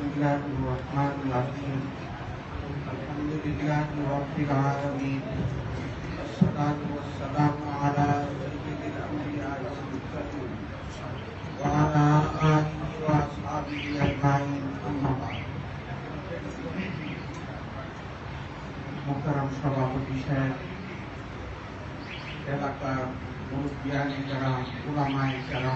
बिस्मिल्लाहिर्रहमानिर्रहीम अल्हम्दुलिल्लाहि रब्बिल आलमीन अस्सलातु वस्सलामु अला सय्यिदिल अंबिया वल मुरसलीन व अला आलिहि व असहाबिहि अजमाइन अम्मा बाद मुहतरम सभापति साहब এলাকার মুরব্বিয়ানি যারা ওলামায় যারা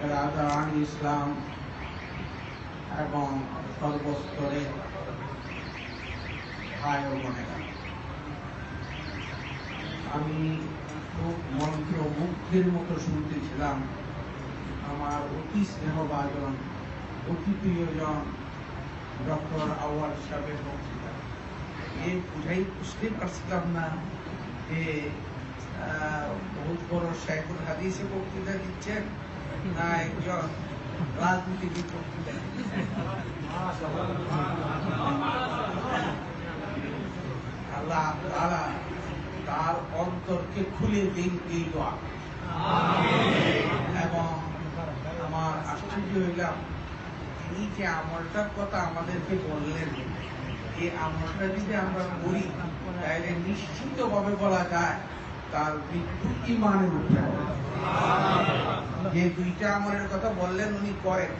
ইসলাম এবং সর্বস্তরে ভাই ও আমি খুব মন্ত্র মুগ্ধের মতো শুনতেছিলাম। আমার অতি স্নেহভাজন অতি প্রিয়জন ডক্টর আওয়াল সাহেবের বক্তৃতা। এ বুঝাই বুঝতে পারছিলাম না যে বহুত বড় শেখুল হাদিসে বক্তৃতা দিচ্ছেন। না একজন আল্লাহ তার অন্তরকে খুলে দিন এই দোয়া এবং আমার আশ্চর্য হইলাম তিনি যে আমলটার কথা আমাদেরকে বললেন এই আমলটা যদি আমরা করি তাহলে নিশ্চিত ভাবে বলা যায় তার মৃত্যু ইমানের উপরে। যে দুইটা আমলের কথা বললেন উনি করেন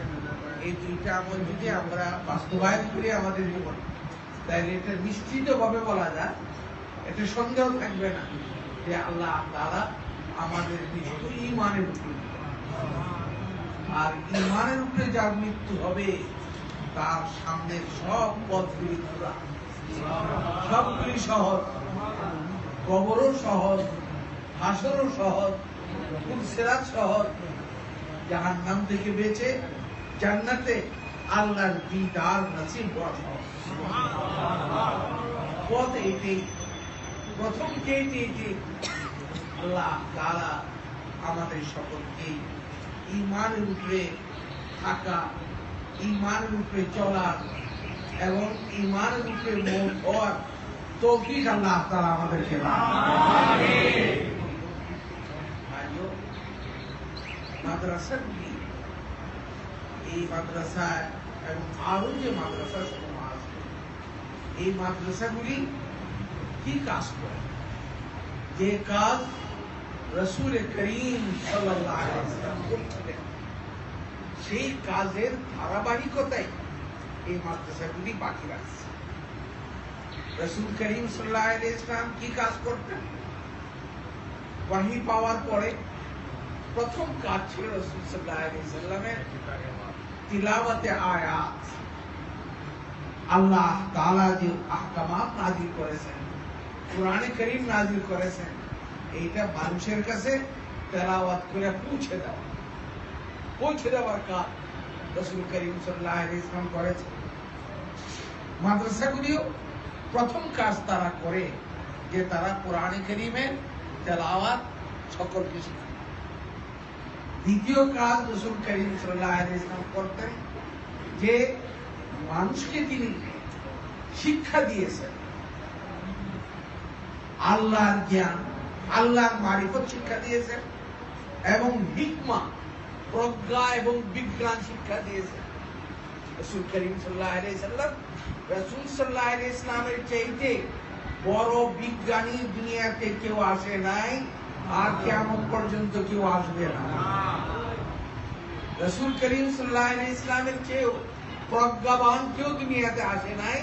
এই দুইটা আমল যদি আমরা বাস্তবায়ন করি আমাদের জীবনে। তাহলে এটা নিশ্চিত ভাবে বলা যায়, এটা সন্দেহ থাকবে না যে আল্লাহ তারা আমাদের মৃত্যু ইমানের উপরে আর ইমানের উপরে যার মৃত্যু হবে, তার সামনে সব পথগুলি খোলা। সবগুলি সহজ, কবরও সহজ হাসরও সহজ ফুলসেরাত সহজ জাহান নাম থেকে বেঁচে জান্নাতে আল্লাহর দিদার নসিব হওয়া সহজ পথ এইটাই প্রথম যেটি এটি? আল্লাহ তারা আমাদের সকলকে ইমানের উপরে থাকা ইমানের উপরে চলার এবং ইমানের উপরে মন হওয়ার তৌফিক আল্লাহ তারা আমাদেরকে দান। ভাইও, মাদ্রাসাগুলি এই মাদ্রাসায় এবং আরও যে মাদ্রাসা সমূহ আছে এই মাদ্রাসাগুলি কি কাজ করে যে কাজ রসুল করিম সাল্লাল্লাহু আলাইহি ওয়াসাল্লাম করছিলেন সেই কাজের ধারাবাহিকতায় এই মাদ্রাসাগুলি বাকি রাখছে রসুল করিম সাল্লাহ ইসলাম কি কাজ করতেন ওয়াহি পাওয়ার পরে প্রথম কাজ ছিল রসুল সাল্লামের তিলাওয়াতে আয়াত আল্লাহ তাআলা যে আহকামাত নাজিল করেছেন কোরআনে করিম নাজিল করেছেন এইটা মানুষের কাছে তেলাওয়াত করে পৌঁছে দেওয়া পৌঁছে দেওয়ার কাজ রসুল করিম সাল্লাহ ইসলাম করেছেন মাদ্রাসাগুলিও প্রথম কাজ তারা করে যে তারা কোরআনে করিমের তেলাওয়াত সকলকে শেখায় দ্বিতীয় কাজ রসুল করিম সাল্লাহ ইসলাম করতেন যে মানুষকে তিনি শিক্ষা দিয়েছেন। আল্লাহর জ্ঞান, আল্লাহর মারিফত শিক্ষা দিয়েছেন এবং হিকমা, প্রজ্ঞা এবং বিজ্ঞান শিক্ষা দিয়েছেন। রসুল করিম সাল্লাহ সাল্লাম রসুল সাল্লাহ ইসলামের চাইতে বড় বিজ্ঞানী দুনিয়াতে কেউ আসে নাই। আর কেমন পর্যন্ত কেউ আসবে না। রসুল করিম সাল্লাহ ইসলামের চেয়েও প্রজ্ঞাবান কেউ দুনিয়াতে আসে নাই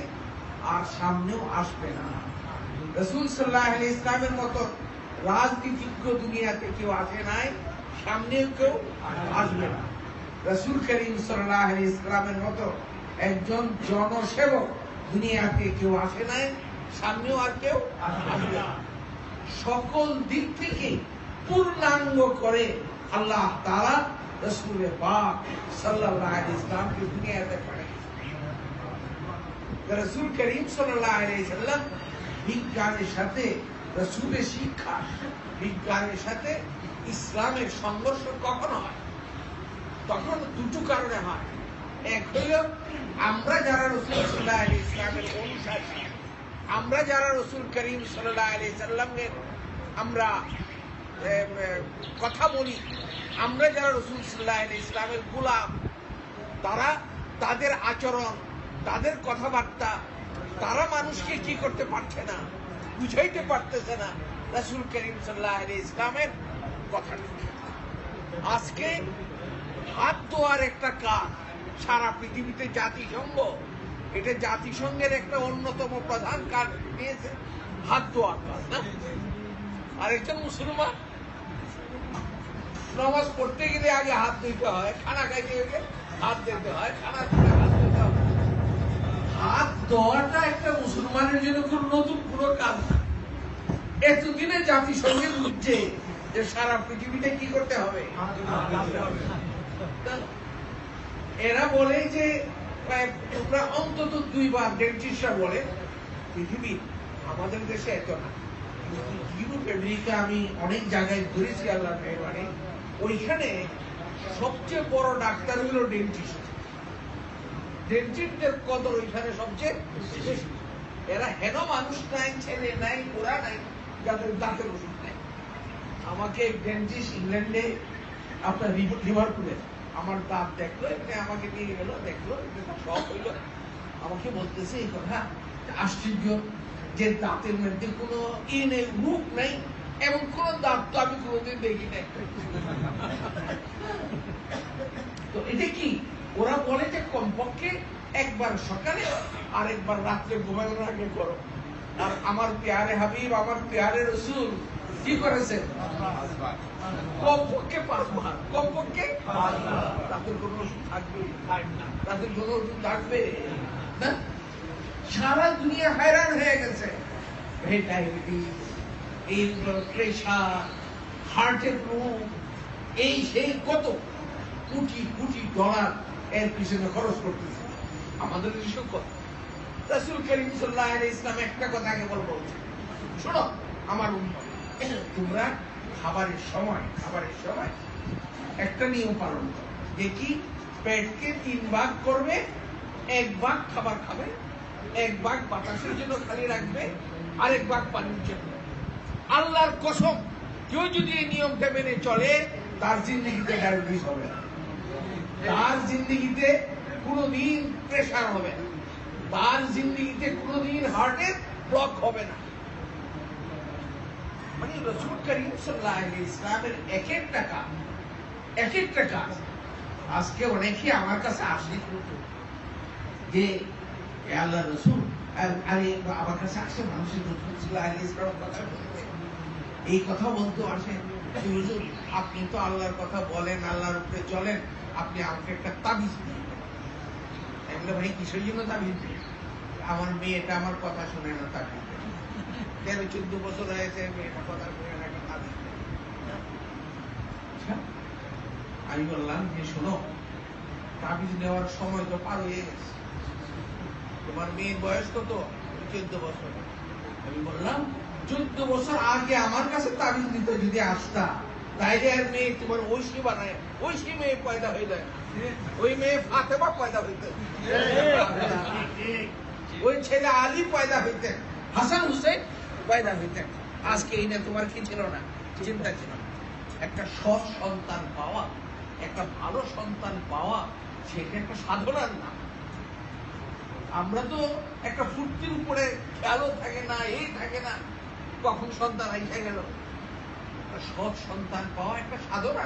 আর সামনেও আসবে না। রসুল সাল্লাহ ইসলামের মতো রাজনীতিজ্ঞ দুনিয়াতে কেউ আসে নাই, সামনেও কেউ আসবে না। রসুল করিম সাল্লাহ ইসলামের মতো একজন জনসেবক দুনিয়াতে কেউ আসে নাই, সামনেও আর কেউ আসবে না। সকল দিক থেকে পূর্ণাঙ্গ করে আল্লাহ তারা রসুলের বাপ সাল্লাহ ইসলামকে দুনিয়াতে রসুল করিম সাল্লাম বিজ্ঞানের সাথে, রসুলের শিক্ষা, বিজ্ঞানের সাথে ইসলামের সংঘর্ষ কখন হয়? তখন দুটো কারণে হয়। এক হইল আমরা যারা রসুল সাল্লাহ ইসলামের অনুসারী আমরা যারা রসুল করিম সাল্লাহ আলি সাল্লামের আমরা কথা বলি, আমরা যারা রসুল সাল্লাহ আলি ইসলামের গোলাম, তারা তাদের আচরণ, তাদের কথাবার্তা, তারা মানুষকে কি করতে পারছে না, বুঝাইতে পারতেছে না রাসুল করিম সাল্লাহ আলি ইসলামের কথা আজকে হাত ধোয়ার একটা কাজ সারা পৃথিবীতে জাতিসংঘ এটা জাতিসংঘের একটা অন্যতম প্রধান কাজ নিয়েছে হাত ধোয়ার কাজ না? আর একজন মুসলমান নামাজ পড়তে গেলে আগে হাত ধুইতে হয় খানা খাইতে গেলে হাত দিতে হয় খানা খেতে হাত ধুতে হয়। হাত ধোয়াটা একটা মুসলমানের জন্য কোন নতুন কোনো কাজ এতদিনে জাতিসংঘে বুঝছে যে সারা পৃথিবীতে কি করতে হবে? এরা বলে যে আহ, তোমরা অন্তত দুইবার ডেন্টিস্টরা বলে পৃথিবী আমাদের দেশে এত না। ইউরোপ আমেরিকা আমি অনেক জায়গায় ঘুরেছি আল্লাহ মেহরবানি। ওইখানে সবচেয়ে বড় ডাক্তার হলো ডেন্টিস্ট ডেন্টিস্টের কদর ওইখানে সবচেয়ে এরা হেন মানুষ নাই ছেলে নাই ওরা নাই যাদের দাঁতের ওষুধ নাই। আমাকে ডেন্টিস্ট ইংল্যান্ডে আপনার লিভারপুলে আমার দাঁত দেখল এখানে আমাকে নিয়ে গেলো, দেখল সব হইল। আমাকে বলতেছে, এই কথা আশ্চর্য যে দাঁতের মধ্যে কোনো ই নেই মুখ নেই, এবং কোন দাঁত তো আমি কোনোদিন দেখি নাই। তো এটা কি? ওরা বলে যে কমপক্ষে একবার সকালে আর একবার রাত্রে ঘুমানোর আগে করো। আর আমার পেয়ারে হাবিব, আমার পেয়ারে রসুল কি করেছেন কমপক্ষে পাঁচবার। কমপক্ষে রাতের কোনো ওষুধ থাকবে? রাতের কোনো ওষুধ থাকবে? সারা দুনিয়া হয়রান হয়ে গেছে। এই প্রেশার হার্টের রোগ এই সেই কত কোটি কোটি ডলার এর পিছনে খরচ করতেছে। আমাদের দেশে কত রাসুল করিম সাল্লাহ ইসলাম একটা কথা কেবল বলছে শোনো আমার উম্মত, তোমরা খাবারের সময় খাবারের সময় একটা নিয়ম পালন করো যে কি? পেটকে তিন ভাগ করবে, এক ভাগ খাবার খাবে, এক ভাগ বাতাসের জন্য খালি রাখবে, আরেক ভাগ পানির জন্য। আল্লাহর কসম, কেউ যদি এই নিয়মটা মেনে চলে, তার জিন্দগিতে ডায়াবেটিস হবে না। তার জিন্দগিতে কোনোদিন প্রেশার হবে না। তার জিন্দগিতে কোনোদিন হার্টের ব্লক হবে না। মানে রসুল করিম সাল্লাহ ইসলামের এক একটা কাজ এক একটা কাজ আজকে অনেকে আমার কাছে আসে যে আল্লাহ রসুল, আরে আমার কাছে আসে মানুষের রসুল সাল্লাহ ইসলামের কথা এই কথা বলতে আসে আপনি তো আল্লাহর কথা বলেন, আল্লাহর উপরে চলেন, আপনি আমাকে একটা তাবিজ দিন। ভাই, কিসের জন্য তাবিজ দিন? আমার মেয়েটা আমার কথা শুনে না তাবিজ। তেরো চোদ্দ বছর হয়েছে। আচ্ছা, আমি বললাম যে শোনো তাবিজ নেওয়ার সময় তো পার হয়ে গেছে। তোমার মেয়ের বয়স কত? চোদ্দ বছর। আমি বললাম চোদ্দ বছর আগে আমার কাছে তাবিজ দিতে যদি আসতা তাইলে আর মেয়ে তোমার ঐশী বানায় ঐশী মেয়ে পয়দা হয়ে যায়। ওই মেয়ে ফাতেমা পয়দা হইতে। ওই ছেলে আলী পয়দা হইতেন। হাসান হুসেন পয়দা হইতেন আজকে তোমার কি ছিল না? চিন্তা ছিল একটা সৎ সন্তান পাওয়া, একটা ভালো সন্তান পাওয়া সেটা একটা সাধনার আমরা তো একটা ফুর্তির উপরে খেয়ালও থাকে না, এই থাকে না, কখন সন্তান আইসা গেল? সৎ সন্তান পাওয়া একটা সাধনা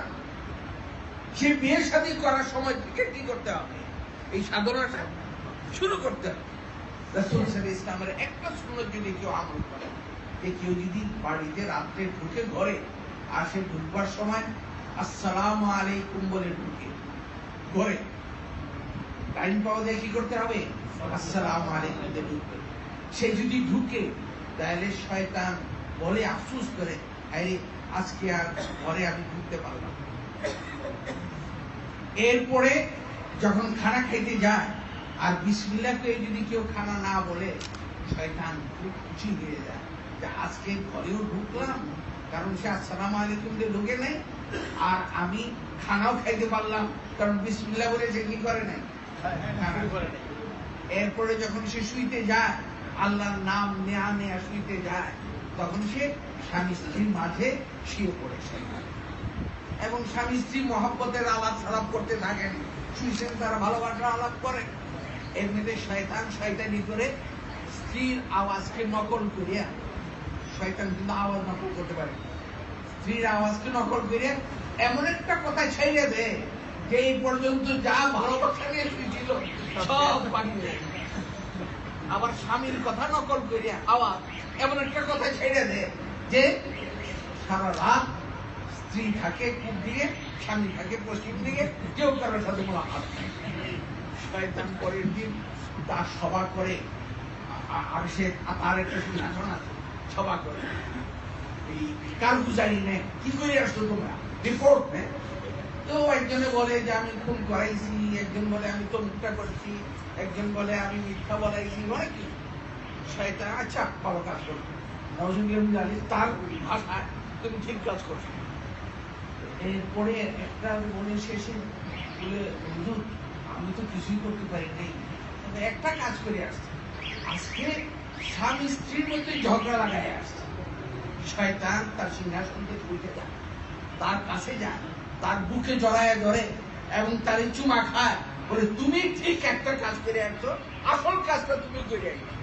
সে বিয়ে শাদী করার সময় থেকে কি করতে হবে? এই সাধনাটা শুরু করতে হবে। ইসলামের একটা সুন্দর যদি কেউ আমল করে যে কেউ যদি বাড়িতে রাত্রে ঢুকে ঘরে, আর সে ঢুকবার সময় আসসালামু আলাইকুম বলে ঢুকে। ঘরে। টাইম পাওয়া যায় কি করতে হবে? আসসালামু আলাইকুম ঢুকবে। সে যদি ঢুকে, তাহলে শয়তান বলে আফসোস করে, আরে, আজকে আর ঘরে আমি ঢুকতে পারলাম এরপরে যখন খানা খাইতে যায়, আর বিসমিল্লাহ করে যদি কেউ খানা না বলে, শয়তান খুব খুশি হয়ে যায়। আজকে ঘরেও ঢুকলাম কারণ সে আসসালাম আলাইকুম দিয়ে ঢুকে নেই আর আমি খানাও খাইতে পারলাম কারণ বিসমিল্লাহ বলে সে কি করে নাই? করে নাই। এরপরে যখন সে শুইতে যায় আল্লাহর নাম নেয়া নেয়া শুইতে যায় তখন সে স্বামী স্ত্রীর মাঝে শুয়ে পড়েছে এবং স্বামী স্ত্রী মহব্বতের আলাপ সালাপ করতে থাকেন। শুয়েছেন তারা ভালোবাসার আলাপ করেন এমনিতে শয়তান শয়তানি করে স্ত্রীর আওয়াজকে নকল করিয়া শয়তান কিন্তু আওয়াজ নকল করতে পারে। স্ত্রীর আওয়াজকে নকল করিয়া এমন একটা কথা ছেড়ে যে এই পর্যন্ত যা ভালোবাসা নিয়ে শুয়েছিল, সব। আবার স্বামীর কথা নকল এমন একটা কথা ছেড়ে যে সারা রাত স্ত্রী থাকে পূব দিকে স্বামী থাকে পশ্চিম দিকে কেউ কারোর সাথে মোলাকাত শয়তান পরের দিন তার সভা করে আর সে, তার একটা আছে। সভা করে। এই কারগুজারি নেই কি করে আসছো তোমরা? রিপোর্ট নেই তো একজনে বলে যে, আমি খুন করাইছি। একজন বলে, আমি তমুকটা করছি। একজন বলে, আমি মিথ্যা বলাইছি। মানে কি? শয়তান আচ্ছা ভালো কাজ করছ নজরুল জানি, তার ভাষায় তুমি ঠিক কাজ করছ। এরপরে একটা মনে শেষে বলে আমি তো কিছুই করতে পারি নাই। একটা কাজ করে আসছে। আজকে স্বামী স্ত্রীর মধ্যে ঝগড়া লাগাই আসছে। শয়তান তার সিংহাসন থেকে উঠে যায়, তার কাছে যায়, তার বুকে জড়ায় ধরে এবং তার চুমা খায়। বলে, তুমি ঠিক একটা কাজ করে আসছো আসল কাজটা তুমি করে আসছো